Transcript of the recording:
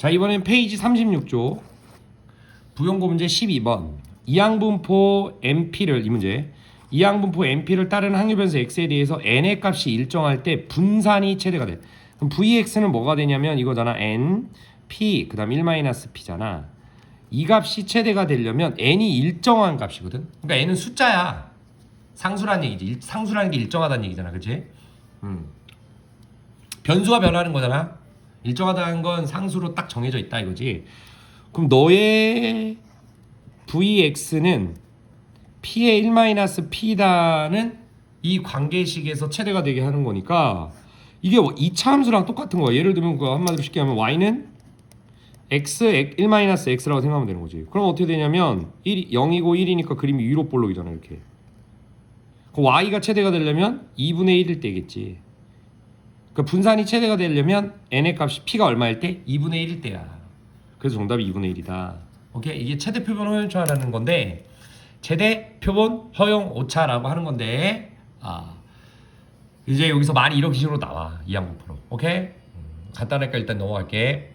자 이번엔 페이지 36조 부용고 문제 12번 이항분포 MP를 이 문제 이항분포 MP를 따르는 항유변수 X에 대해서 n의 값이 일정할 때 분산이 최대가 돼. 그럼 VX는 뭐가 되냐면 이거잖아 n p 그 다음 1-p잖아. 이 값이 최대가 되려면 n이 일정한 값이거든. 그러니까 n은 숫자야. 상수라는 얘기지. 일- 상수라는 게 일정하다는 얘기잖아. 그렇지? 음. 변수가 변하는 거잖아. 일정하다는 건 상수로 딱 정해져 있다 이거지. 그럼 너의 vx는 p의 1-p다는 이 관계식에서 최대가 되게 하는 거니까 이게 2차 함수랑 똑같은 거야. 예를 들면 그 한마디로 쉽게 하면 y는 x 1-x라고 생각하면 되는 거지. 그럼 어떻게 되냐면 1, 0이고 1이니까 그림이 위로 볼록이잖아 이렇게. 그 y가 최대가 되려면 2분의 1일 때겠지. 그 분산이 최대가 되려면 n의 값이 p가 얼마일 때? 2분의 1일 때야. 그래서 정답이 2분의 1이다. 오케이 이게 최대 표본 허용차라는 건데 최대 표본 허용 오차라고 하는 건데 아 이제 여기서 많이 이런 식으로 나와 이항분포로. 오케이 음, 간단하니까 일단 넘어갈게.